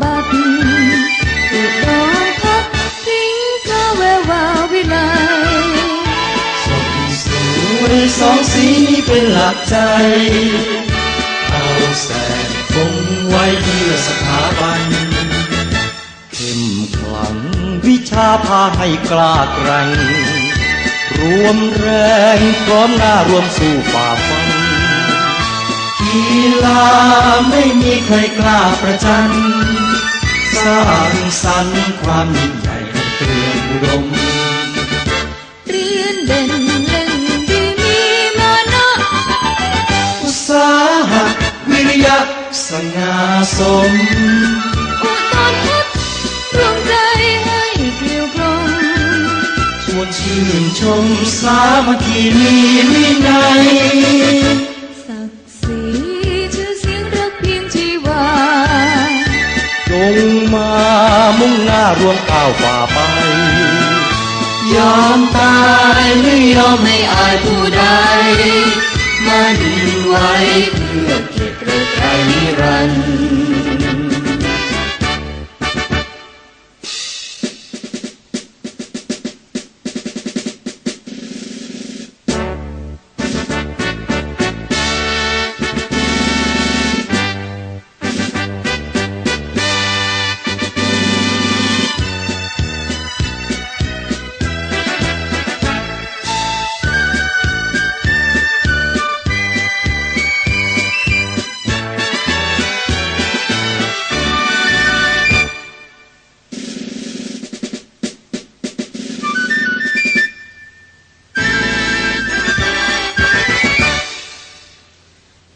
บัดอุดรพัดทิ้งพระแวววาววิไลสดสวยสองสีเป็นหลักใจ เอาแสงคงไว้เพื่อสถาบันเข้มขลังวิชาพาให้กล้าแกร่งรวมแรงพร้อมหน้ารวมสู้ฝ่าฟันกีฬาไม่มีใครกล้าประจัน สร้างสรรค์ความยิ่งใหญ่ให้เกรียงอุดมเรียนเด่นเล่นดีมีมานะอุตสาหะวิริยะสง่าสมอุตรพัดรวมใจให้เกลียวกลมชวนชื่นชมสามัคคีมีวินัย มุ่งหน้ารวมก้าวฝ่าไป ยอมตายไม่ยอมให้อายผู้ใด มันไว้เพื่อเกียรติเกริกไกรนิรันดร์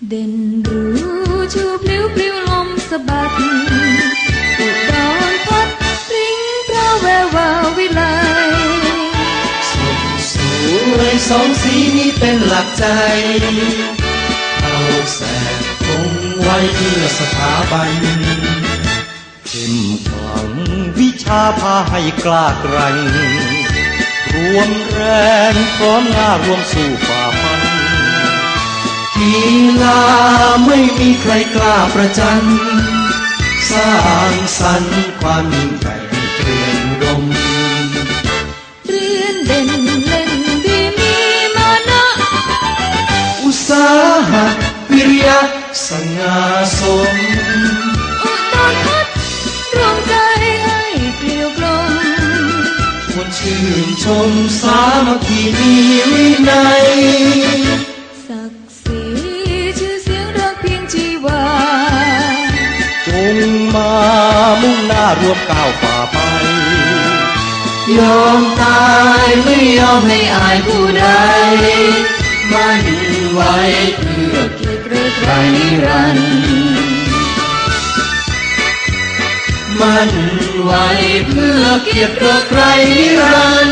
เด่นรู้ชูพลิ้วปลิวลมสะบัดอุดรพัดริ้งพระแวววาววิไลสดสวยสองสีนี้เป็นหลักใจเอาแสงคงไว้เพื่อสถาบันเข้มขลังวิชาพาให้กล้าแกร่งรวมแรงพร้อมหน้ารวมสู้ฝ่า ฟันกีฬาไม่มีใครกล้าประจัน สร้างสรรค์ความยิ่งใหญ่ให้เกรียงอุดมเรียนเด่นเล่นดีมีมานะ อุตสาหะวิริยะสง่าสมอุดรพัดรวมใจให้เกลียวกลมควรชื่นชมสามัคคีมีวินัย งมามุ่งหน้ารวมก้าวฝ่าไป ยอมตายไม่ยอมให้อายผู้ใด มันไว้เพื่อเกียรติกริกไรนิรันมันไว้เพื่อเกียรติกริกไรนิรัน